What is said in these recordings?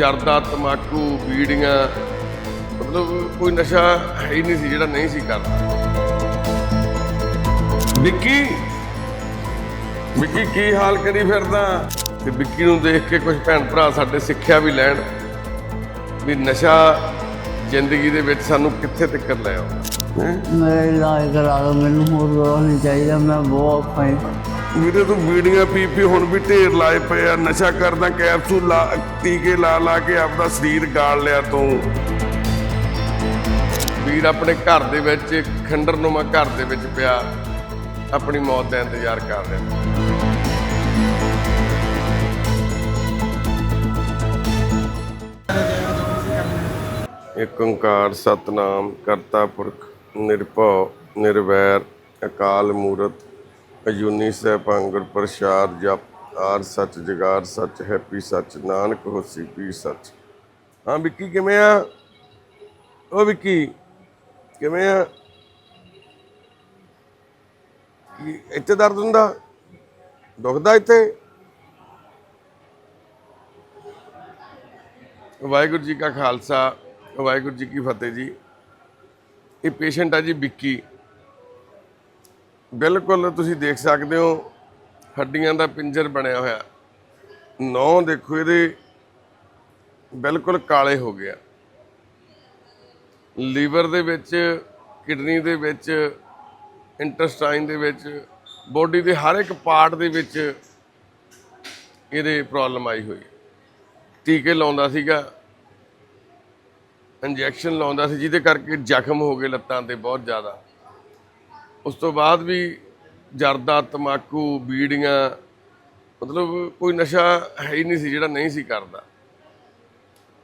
ਜਰਦਾ, ਤਮਾਕੂ, ਬੀੜੀਆਂ, ਮਤਲਬ ਕੋਈ ਨਸ਼ਾ ਹੈ ਹੀ ਨਹੀਂ ਸੀ, ਜਿਹੜਾ ਨਹੀਂ ਸੀ ਕਰਦਾ। ਵਿੱਕੀ? ਵਿੱਕੀ, ਕੀ ਹਾਲ ਕਰੀ ਫਿਰਦਾ? ਤੇ ਵਿੱਕੀ ਨੂੰ ਦੇਖ ਕੇ ਕੁਝ ਭੈਣ ਭਰਾ ਸਾਡੇ ਸਿੱਖਿਆ ਵੀ ਲੈਣ, ਵੀ ਨਸ਼ਾ ਜ਼ਿੰਦਗੀ ਦੇ ਵਿੱਚ ਸਾਨੂੰ ਕਿੱਥੇ ਤੱਕ ਲੈ ਆਉਂਦਾ? ਮੈਂ ਇਲਾਜ ਕਰਾ ਲਓ ਮੈਨੂੰ ਹੋਰ ਨਹੀਂ ਚਾਹੀਦਾ, ਮੈਂ ਬਹੁਤ ਔਖਾ ਹਾਂ। ਵੀਰੇ ਤੂੰ ਬੀੜੀਆਂ ਪੀ ਪੀ ਹੁਣ ਵੀ ਢੇਰ ਲਾਏ ਪਏ ਆ, ਨਸ਼ਾ ਕਰਦਾ, ਕੈਪਸੂਲ ਲਾ, ਟੀਕੇ ਲਾ ਲਾ ਕੇ ਆਪਦਾ ਸਰੀਰ ਗਾਲ ਲਿਆ ਤੂੰ। ਵੀਰ ਆਪਣੇ ਘਰ ਦੇ ਵਿੱਚ ਖੰਡਰਨੁਮਾ ਘਰ ਦੇ ਵਿੱਚ ਪਿਆ, ਆਪਣੀ ਮੌਤ ਦਾ ਇੰਤਜ਼ਾਰ ਕਰ ਰਿਹਾ। ਏਕ ਓੰਕਾਰ ਸਤਨਾਮ, ਕਰਤਾ ਪੁਰਖ, ਨਿਰਭਉ, ਨਿਰਵੈਰ, ਅਕਾਲ ਮੂਰਤ ਅਜੂਨੀ ਸੈਭੰ ਗੁਰ ਪ੍ਰਸਾਦ, ਜਪ, ਆਰ ਸੱਚ, ਜਗਾਰ ਸੱਚ, ਹੈਪੀ ਸੱਚ, ਨਾਨਕ ਹੋਸੀ ਪੀ ਸੱਚ। ਹਾਂ, ਵਿੱਕੀ ਕਿਵੇਂ ਆ? ਉਹ ਵਿੱਕੀ, ਕਿਵੇਂ ਆ? ਇੱਥੇ ਦਰਦ ਹੁੰਦਾ? ਦੁਖਦਾ ਇੱਥੇ? ਵਾਹਿਗੁਰੂ ਜੀ ਕਾ ਖਾਲਸਾ, ਵਾਹਿਗੁਰੂ ਜੀ ਕੀ ਫਤਿਹ ਜੀ। ਇਹ ਪੇਸ਼ੈਂਟ ਆ ਜੀ ਵਿੱਕੀ। ਬਿਲਕੁਲ ਤੁਸੀਂ ਦੇਖ ਸਕਦੇ ਹੋ, ਹੱਡੀਆਂ ਦਾ ਪਿੰਜਰ ਬਣਿਆ ਹੋਇਆ। ਨੌ ਦੇਖੋ, ਇਹਦੇ ਬਿਲਕੁਲ ਕਾਲੇ ਹੋ ਗਿਆ ਲੀਵਰ ਦੇ ਵਿੱਚ, ਕਿਡਨੀ ਦੇ ਵਿੱਚ, ਇੰਟਸਟਾਈਨ ਦੇ ਵਿੱਚ, ਬੋਡੀ ਦੇ ਹਰ ਇੱਕ ਪਾਰਟ ਦੇ ਵਿੱਚ ਇਹਦੇ ਪ੍ਰੋਬਲਮ ਆਈ ਹੋਈ। ਟੀਕੇ ਲਾਉਂਦਾ ਸੀਗਾ, ਇੰਜੈਕਸ਼ਨ ਲਾਉਂਦਾ ਸੀ, ਜਿਹਦੇ ਕਰਕੇ ਜ਼ਖਮ ਹੋ ਗਏ ਲੱਤਾਂ ਤੇ ਬਹੁਤ ਜ਼ਿਆਦਾ। ਉਸ ਤੋਂ ਬਾਅਦ ਵੀ ਜਰਦਾ, ਤਮਾਕੂ, ਬੀੜੀਆਂ, ਮਤਲਬ ਕੋਈ ਨਸ਼ਾ ਹੈ ਹੀ ਨਹੀਂ ਸੀ ਜਿਹੜਾ ਨਹੀਂ ਸੀ ਕਰਦਾ।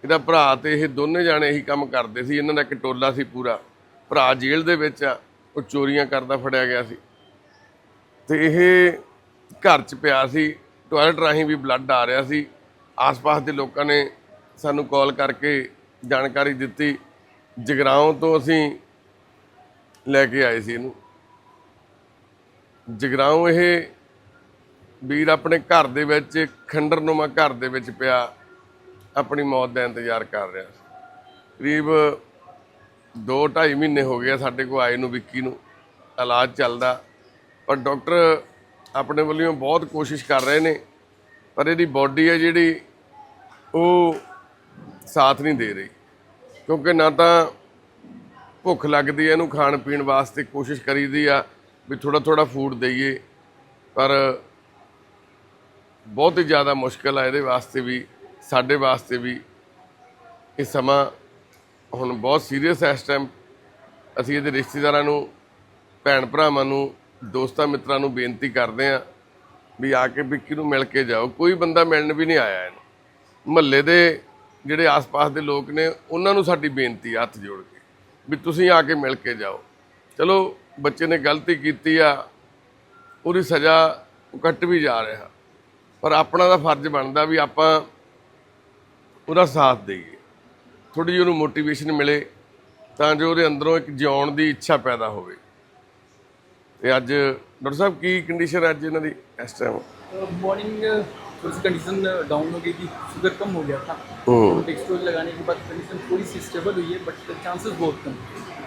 ਇਹਦਾ ਭਰਾ ਤੇ ਇਹ ਦੋਨੇ ਜਾਣੇ ਇਹੀ ਕੰਮ ਕਰਦੇ ਸੀ। ਇਹਨਾਂ ਦਾ ਇੱਕ ਟੋਲਾ ਸੀ ਪੂਰਾ। ਭਰਾ ਜੇਲ੍ਹ ਦੇ ਵਿੱਚ ਆ, ਉਹ ਚੋਰੀਆਂ ਕਰਦਾ ਫੜਿਆ ਗਿਆ ਸੀ। ਤੇ ਇਹ ਘਰ 'ਚ ਪਿਆ ਸੀ। ਟਾਇਲਟ ਰਾਹੀਂ ਵੀ ਬਲੱਡ ਆ ਰਿਹਾ ਸੀ। ਆਸ-ਪਾਸ ਦੇ ਲੋਕਾਂ ਨੇ ਸਾਨੂੰ ਕਾਲ ਕਰਕੇ ਜਾਣਕਾਰੀ ਦਿੱਤੀ। ਜਗਰਾਉਂ ਤੋਂ ਅਸੀਂ ਲੈ ਕੇ ਆਏ ਸੀ ਇਹਨੂੰ। ਜਗਰਾਉਂ ਇਹ ਵੀਰ ਆਪਣੇ ਘਰ ਦੇ ਵਿੱਚ ਖੰਡਰਨੁਮਾ ਘਰ ਦੇ ਵਿੱਚ ਪਿਆ, ਆਪਣੀ ਮੌਤ ਦਾ ਇੰਤਜ਼ਾਰ ਕਰ ਰਿਹਾ ਸੀ। ਕਰੀਬ 2.5 ਮਹੀਨੇ ਹੋ ਗਏ ਆ ਸਾਡੇ ਕੋਲ ਆਏ ਨੂੰ, ਵਿੱਕੀ ਨੂੰ, ਇਲਾਜ ਚੱਲਦਾ। ਪਰ ਡਾਕਟਰ ਆਪਣੇ ਵੱਲੋਂ ਬਹੁਤ ਕੋਸ਼ਿਸ਼ ਕਰ ਰਹੇ ਨੇ, ਪਰ ਇਹਦੀ ਬਾਡੀ ਹੈ ਜਿਹੜੀ, ਉਹ ਸਾਥ ਨਹੀਂ ਦੇ ਰਹੀ। ਕਿਉਂਕਿ ਨਾ ਤਾਂ ਭੁੱਖ ਲੱਗਦੀ ਹੈ ਇਹਨੂੰ ਖਾਣ ਪੀਣ ਵਾਸਤੇ ਕੋਸ਼ਿਸ਼ ਕਰੀਦੀ ਆ ਵੀ ਥੋੜਾ ਥੋੜਾ ਫੂਡ ਦਈਏ, ਪਰ ਬਹੁਤ ਹੀ ਜ਼ਿਆਦਾ ਮੁਸ਼ਕਲ ਆ ਇਹਦੇ ਵਾਸਤੇ ਵੀ, ਸਾਡੇ ਵਾਸਤੇ ਵੀ। ਇਹ ਸਮਾਂ ਹੁਣ ਬਹੁਤ ਸੀਰੀਅਸ ਹੈ ਇਸ ਟਾਈਮ ਅਸੀਂ ਇਹਦੇ ਰਿਸ਼ਤੇਦਾਰਾਂ ਨੂੰ, ਭੈਣ ਭਰਾਵਾਂ ਨੂੰ, ਦੋਸਤਾਂ ਮਿੱਤਰਾਂ ਨੂੰ ਬੇਨਤੀ ਕਰਦੇ ਆਂ ਵੀ ਆ ਕੇ ਵਿੱਕੀ ਨੂੰ ਮਿਲ ਕੇ ਜਾਓ। ਕੋਈ ਬੰਦਾ ਮਿਲਣ ਵੀ ਨਹੀਂ ਆਇਆ ਇਹਨੂੰ। ਮਹੱਲੇ ਦੇ ਜਿਹੜੇ ਆਸ-ਪਾਸ ਦੇ ਲੋਕ ਨੇ, ਉਹਨਾਂ ਨੂੰ ਸਾਡੀ ਬੇਨਤੀ ਹੱਥ ਜੋੜ ਕੇ ਵੀ ਤੁਸੀਂ ਆ ਕੇ ਮਿਲ ਕੇ ਜਾਓ। ਚਲੋ ਬੱਚੇ ਨੇ ਗਲਤੀ ਕੀਤੀ ਆ ਉਹਦੀ ਸਜ਼ਾ ਉਹ ਕੱਟ ਵੀ ਜਾ ਰਿਹਾ ਪਰ ਆਪਣਾ ਦਾ ਫਰਜ਼ ਬਣਦਾ ਵੀ ਆਪਾਂ ਉਹਦਾ ਸਾਥ ਦੇਈਏ ਥੋੜੀ ਜਿਹੀ ਉਹਨੂੰ ਮੋਟੀਵੇਸ਼ਨ ਮਿਲੇ ਤਾਂ ਜੋ ਉਹਦੇ ਅੰਦਰੋਂ ਇੱਕ ਜਿਉਣ ਦੀ ਇੱਛਾ ਪੈਦਾ ਹੋਵੇ ਤੇ ਅੱਜ ਡਾਕਟਰ ਸਾਹਿਬ ਕੀ ਕੰਡੀਸ਼ਨ ਹੈ ਅੱਜ ਇਹਨਾਂ ਦੀ ਇਸ ਟਾਈਮ मॉर्निंग थोड़ी सी कंडीशन डाउन हो गई थी शुगर कम हो गया था हम्म। टेक्सटोज लगाने के बाद कंडीशन थोड़ी सी स्टेबल हुई है बट चांसेस बहुत कम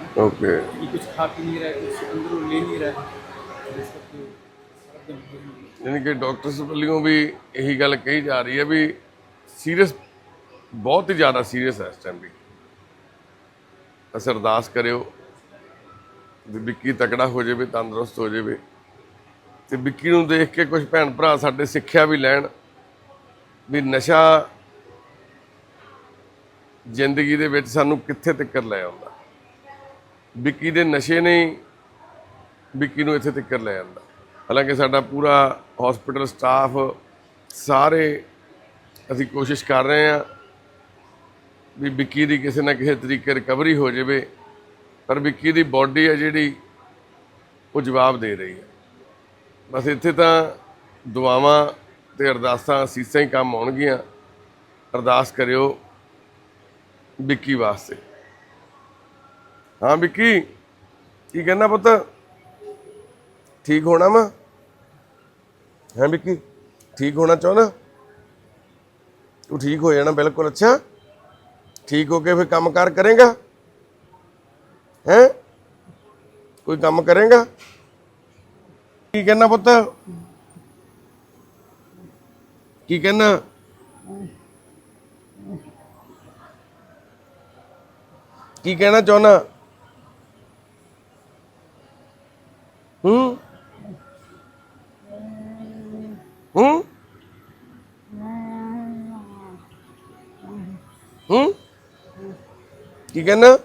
हैं ਓਕੇ कि कुछ खा पी नहीं रहा है कुछ अंदर ले नहीं रहा है तो इस करके सारा दिन हो गया। ਯਾਨੀ ਕਿ ਡਾਕਟਰਸ ਵੱਲੋਂ ਵੀ ਇਹੀ ਗੱਲ ਕਹੀ ਜਾ ਰਹੀ ਹੈ ਵੀ ਸੀਰੀਅਸ ਬਹੁਤ ਹੀ ਜ਼ਿਆਦਾ ਸੀਰੀਅਸ ਹੈ ਇਸ ਟਾਈਮ ਵੀ ਅਸੀਂ ਅਰਦਾਸ ਕਰਿਓ ਵੀ ਵਿੱਕੀ ਤਕੜਾ ਹੋ ਜਾਵੇ ਤੰਦਰੁਸਤ ਹੋ ਜਾਵੇ ਤੇ ਵਿੱਕੀ ਨੂੰ ਦੇਖ ਕੇ ਕੁਝ ਭੈਣ ਭਰਾ ਸਾਡੇ ਸਿੱਖਿਆ ਵੀ ਲੈਣ ਵੀ ਨਸ਼ਾ ਜ਼ਿੰਦਗੀ ਦੇ ਵਿੱਚ ਸਾਨੂੰ ਕਿੱਥੇ ਤੱਕ ਲੈ ਆਉਂਦਾ ਵਿੱਕੀ ਦੇ ਨਸ਼ੇ ਨੇ ਵਿੱਕੀ ਨੂੰ ਇੱਥੇ ਤੱਕ ਲੈ ਜਾਂਦਾ ਹਾਲਾਂਕਿ ਸਾਡਾ ਪੂਰਾ ਹਸਪੀਟਲ ਸਟਾਫ ਸਾਰੇ ਅਸੀਂ ਕੋਸ਼ਿਸ਼ ਕਰ ਰਹੇ ਹਾਂ ਵੀ ਵਿੱਕੀ ਦੀ ਕਿਸੇ ਨਾ ਕਿਸੇ ਤਰੀਕੇ ਰਿਕਵਰੀ ਹੋ ਜਾਵੇ, ਪਰ ਵਿੱਕੀ ਦੀ ਬਾਡੀ ਹੈ ਜਿਹੜੀ, ਉਹ ਜਵਾਬ ਦੇ ਰਹੀ ਹੈ। ਬਸ ਇੱਥੇ ਤਾਂ ਦੁਆਵਾਂ ਤੇ ਅਰਦਾਸਾਂ, ਅਸੀਸਾਂ ਹੀ ਕੰਮ ਆਉਣਗੀਆਂ। ਅਰਦਾਸ ਕਰਿਓ ਵਿੱਕੀ ਵਾਸਤੇ। ਹਾਂ ਵਿੱਕੀ ਕੀ ਕਹਿੰਦਾ ਪੁੱਤ ਠੀਕ ਹੋਣਾ ਵਾ ਹੈ ਵਿੱਕੀ ਠੀਕ ਹੋਣਾ ਚਾਹੁੰਦਾ ਤੂੰ ਠੀਕ ਹੋ ਜਾਣਾ ਬਿਲਕੁਲ ਅੱਛਾ ਠੀਕ ਹੋ ਕੇ ਫਿਰ ਕੰਮ ਕਾਰ ਕਰੇਗਾ ਹੈ ਕੋਈ ਕੰਮ ਕਰੇਗਾ ਕੀ ਕਹਿਣਾ ਪੁੱਤ ਕੀ ਕਹਿਣਾ ਕੀ ਕਹਿਣਾ ਚਾਹੁੰਦਾ ਹੂੰ ਹੂੰ ਹੂੰ ਕੀ ਕਹਿਣਾ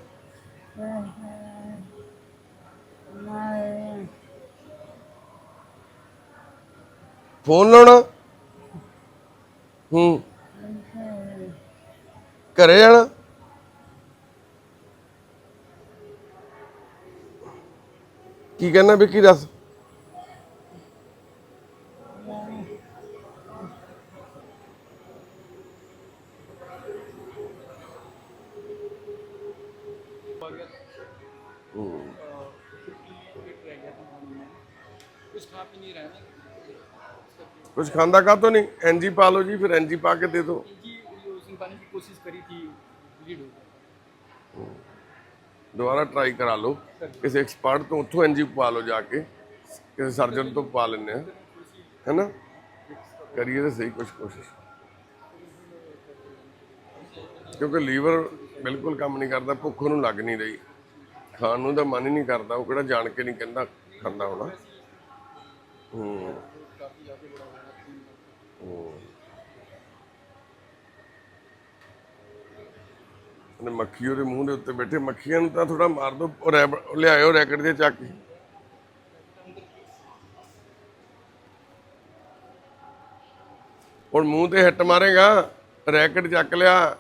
ਫੋਨ ਲਾਉਣਾ ਹੂੰ ਘਰੇ ਜਾਣਾ ਕੀ ਕਹਿਣਾ ਵਿੱਕੀ ਦੱਸ आ गया फिफ्टी रह गया था खाने में कुछ खा पी नहीं रहा है ਕੁਝ ਖਾਂਦਾ ਕਾਹਤੋਂ ਨਹੀਂ ਐਨਜੀ ਪਾ ਲਓ ਜੀ ਫਿਰ ਐਨਜੀ ਪਾ ਕੇ ਦੇ ਦਿਓ जी ये उसने पाने की कोशिश करी थी लीड हो गया ਦੁਬਾਰਾ ਟਰਾਈ ਕਰਾ ਲਓ। ਕਿਸੇ ਐਕਸਪਰਟ ਤੋਂ ਉੱਥੋਂ ਐਨਜੀ ਪਾ ਲਓ ਜਾ ਕੇ। ਕਿਸੇ ਸਰਜਨ ਤੋਂ ਪਾ ਲੈਂਦੇ ਆ ਹੈਨਾ? ਕਰੀਏ ਤਾਂ ਸਹੀ ਕੁਝ ਕੋਸ਼ਿਸ਼। ਕਿਉਂਕਿ ਲੀਵਰ ਬਿਲਕੁਲ ਕੰਮ ਨਹੀਂ ਕਰਦਾ, ਭੁੱਖ ਨੂੰ ਲੱਗ ਨਹੀਂ ਰਹੀ। ਖਾਣ ਨੂੰ ਤਾਂ ਮਨ ਹੀ ਨਹੀਂ ਕਰਦਾ, ਉਹ ਕਿਹੜਾ ਜਾਣ ਕੇ ਨਹੀਂ ਕਹਿੰਦਾ, ਖਾਂਦਾ ਹੋਣਾ। ਹੂੰ। ਉਹਨੇ ਮੱਖੀ ਉਹਦੇ ਮੂੰਹ ਦੇ ਉੱਤੇ ਬੈਠੇ, ਮੱਖੀਆਂ ਨੂੰ ਤਾਂ ਥੋੜਾ ਮਾਰ ਦੋ, ਉਹ ਰੈਬ- ਉਹ ਲਿਆਇਓ ਰੈਕਟ ਦੇ ਚੱਕ ਕੇ। ਹੁਣ ਮੂੰਹ ਤੇ ਹਿੱਟ ਮਾਰੇਗਾ, ਰੈਕਟ ਚੱਕ ਲਿਆ।